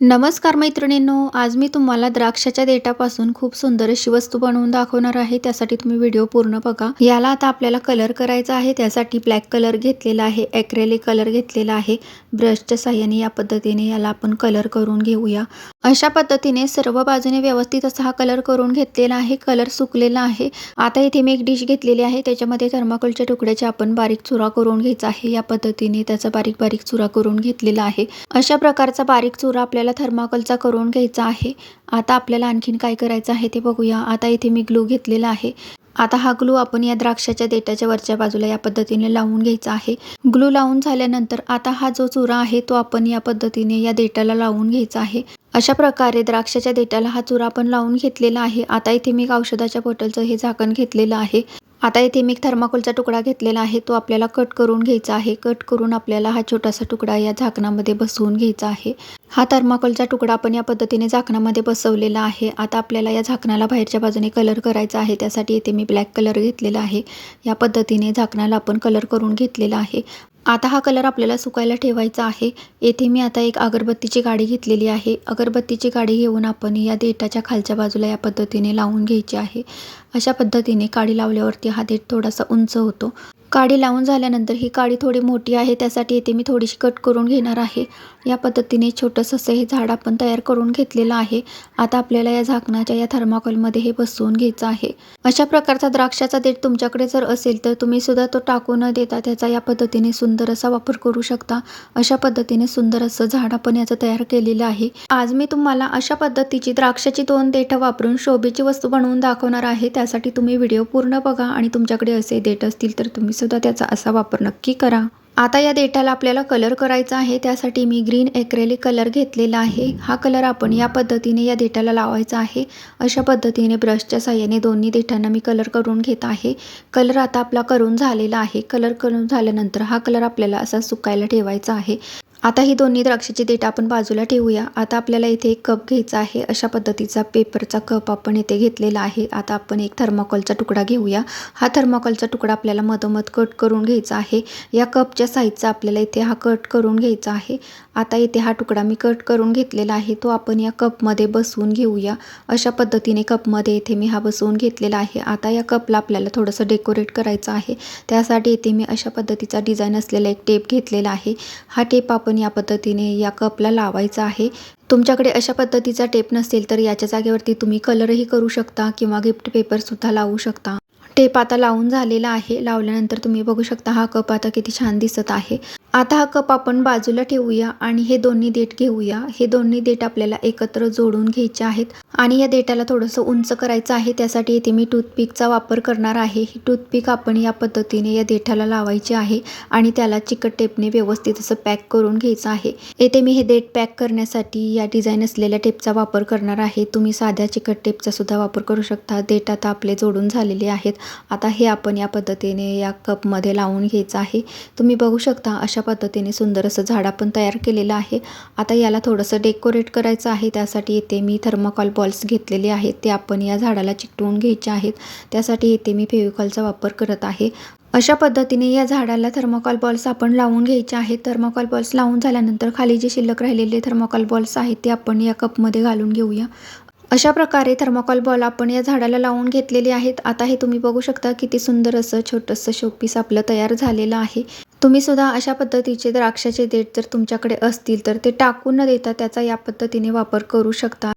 नमस्कार मैत्रिणींनो आज मी तुम्हाला द्राक्षाच्या देठापासून खूप सुंदर अशी वस्तू बनवून दाखवणार आहे. त्यासाठी तुम्ही व्हिडिओ पूर्ण बघा. याला आता आपल्याला कलर करायचा आहे. त्यासाठी ब्लॅक कलर घेतलेला आहे ॲक्रेलिक कलर घेतलेला आहे. ब्रशच्या साह्याने या पद्धतीने याला आपण कलर करून घेऊया. अशा पद्धतीने सर्व बाजूने व्यवस्थित असा हा कलर करून घेतलेला आहे. कलर सुकलेला आहे. आता इथे मी एक डिश घेतलेली आहे. त्याच्यामध्ये थर्माकोलच्या तुकड्याचे आपण बारीक चुरा करून घ्यायचा आहे. या पद्धतीने त्याचा बारीक बारीक चुरा करून घेतलेला आहे. अशा प्रकारचा बारीक चुरा आपल्याला थर्माकोलचा करून घ्यायचा आहे. आता आपल्याला आणखीन काय करायचं आहे ते बघूया. आता इथे मी ग्लू घेतलेला आहे. आता हा ग्लू आपण या द्राक्षाच्या देठाच्या वरच्या बाजूला या पद्धतीने लावून घ्यायचा आहे. ग्लू लावून झाल्यानंतर आता हा जो चुरा आहे तो आपण या पद्धतीने या देठाला लावून घ्यायचा आहे. अशा प्रकारे द्राक्षाच्या देठाला हा चुरा आपण लावून घेतलेला आहे. आता इथे मी औषधाच्या बॉटलचं हे झाकण घेतलेलं आहे. आता इथे मी थर्माकोलचा तुकडा घेतलेला आहे. तो आपल्याला कट करून घ्यायचा आहे. कट करून आपल्याला हा छोटासा तुकडा या झाकणामध्ये बसवून घ्यायचा आहे. हा थर्माकोलचा तुकडा आपण या पद्धतीने झाकणामध्ये बसवलेला आहे. आता आपल्याला या झाकणाला बाहेरच्या बाजूने कलर करायचा आहे. त्यासाठी इथे मी ब्लॅक कलर घेतलेला आहे. या पद्धतीने झाकणाला आपण कलर करून घेतलेला आहे. आता हा कलर आपल्याला सुकायला ठेवायचा आहे. येथे मी आता एक अगरबत्तीची गाडी घेतलेली आहे. अगरबत्तीची गाडी घेऊन आपण या देठाच्या खालच्या बाजूला या पद्धतीने लावून घ्यायची आहे. अशा पद्धतीने काडी लावल्यावरती हा देठ थोडासा उंच होतो. काडी लावून झाल्यानंतर ही काडी थोडी मोठी आहे त्यासाठी येथे मी थोडीशी कट करून घेणार आहे. या पद्धतीने छोटंसं असं हे झाड आपण तयार करून घेतलेलं आहे. आता आपल्याला या झाकणाच्या या थर्माकोलमध्ये हे बसवून घ्यायचं आहे. अशा प्रकारचा द्राक्षाचा देठ तुमच्याकडे जर असेल तर तुम्ही सुद्धा तो टाकू न देता त्याचा या पद्धतीने सुंदर असा वापर करू शकता. अशा पद्धतीने सुंदर असं झाड आपण याचं तयार केलेलं आहे. आज मी तुम्हाला अशा पद्धतीची द्राक्षाची दोन देठं वापरून शोभेची वस्तू बनवून दाखवणार आहे. त्यासाठी तुम्ही व्हिडिओ पूर्ण बघा आणि तुमच्याकडे असे देठ असतील तर तुम्ही सुद्धा त्याचा असा वापर नक्की करा. आता या देठाला आपल्याला कलर करायचा आहे त्यासाठी मी ग्रीन एक्रेलिक कलर घेतलेला आहे. हा कलर आपण या पद्धतीने या देठाला लावायचा आहे. अशा पद्धतीने ब्रशच्या साह्याने दोन्ही देठांना मी कलर करून घेत आहे. कलर आता आपला करून झालेला आहे. कलर करून झाल्यानंतर हा कलर आपल्याला असा सुकायला ठेवायचा आहे. आता ही दोन्ही द्राक्षाची देठ आपण बाजूला ठेवूया. आता आपल्याला इथे एक कप घ्यायचा आहे. अशा पद्धतीचा पेपरचा कप आपण इथे घेतलेला आहे. आता आपण एक थर्माकोलचा तुकडा घेऊया. हा थर्माकोलचा तुकडा आपल्याला मधोमध कट करून घ्यायचा आहे. या कपच्या साईजचा आपल्याला इथे हा कट करून घ्यायचा आहे. आता इथे हा तुकडा मी कट करून घेतलेला आहे. तो आपण या कपमध्ये बसवून घेऊया. अशा पद्धतीने कपमध्ये इथे मी हा बसवून घेतलेला आहे. आता या कपला आपल्याला थोडंसं डेकोरेट करायचं आहे. त्यासाठी इथे मी अशा पद्धतीचा डिझाईन असलेला एक टेप घेतलेला आहे. हा टेप आपण या पद्धतीने या कपला लावायचा आहे. तुमच्याकडे अशा पद्धतीचा टेप नसेल तर याच्या जागेवरती तुम्ही कलरही करू शकता किंवा गिफ्ट पेपरसुद्धा लावू शकता. टेप आता लावून झालेला आहे. लावल्यानंतर तुम्ही बघू शकता हा कप आता किती छान दिसत आहे. आता हा कप आपण बाजूला ठेवूया आणि हे दोन्ही देठ घेऊया. हे दोन्ही देठ आपल्याला एकत्र जोडून घ्यायचे आहेत आणि या देठाला थोडंसं उंच करायचं आहे. त्यासाठी इथे मी टूथपिकचा वापर करणार आहे. ही टूथपिक आपण या पद्धतीने या देठाला लावायची आहे आणि त्याला चिकट टेपने व्यवस्थित असं पॅक करून घ्यायचं आहे. येथे मी हे देठ पॅक करण्यासाठी या डिझाईन असलेल्या टेपचा वापर करणार आहे. तुम्ही साध्या चिकट टेपचा सुद्धा वापर करू शकता. देठ आता आपले जोडून झालेले आहेत. आता हे आपण या पद्धतीने या कपमध्ये लावून घ्यायचं आहे. तुम्ही बघू शकता अशा अशा पद्धतीने सुंदर असं झाड आपण तयार केलेलं आहे. आता याला थोडंसं डेकोरेट करायचं आहे. त्यासाठी इथे मी थर्माकॉल बॉल्स घेतलेले आहेत. ते आपण या झाडाला चिकटवून घ्यायचे आहेत. त्यासाठी इथे मी फेविकॉलचा वापर करत आहे. अशा पद्धतीने या झाडाला थर्माकॉल बॉल्स आपण लावून घ्यायचे आहेत. थर्माकॉल बॉल्स लावून झाल्यानंतर खाली जे शिल्लक राहिलेले थर्माकॉल बॉल्स आहेत ते आपण या कपमध्ये घालून घेऊया. अशा प्रकारे थर्माकॉल बॉल आपण या झाडाला लावून घेतलेले आहेत. आता हे तुम्ही बघू शकता किती सुंदर असं छोटंसं शोपीस आपलं तयार झालेलं आहे. तुम्ही सुद्धा अशा पद्धतीचे द्राक्षाचे देठ जर तुमच्याकडे असतील तर ते टाकून न देता त्याचा या पद्धतीने वापर करू शकता.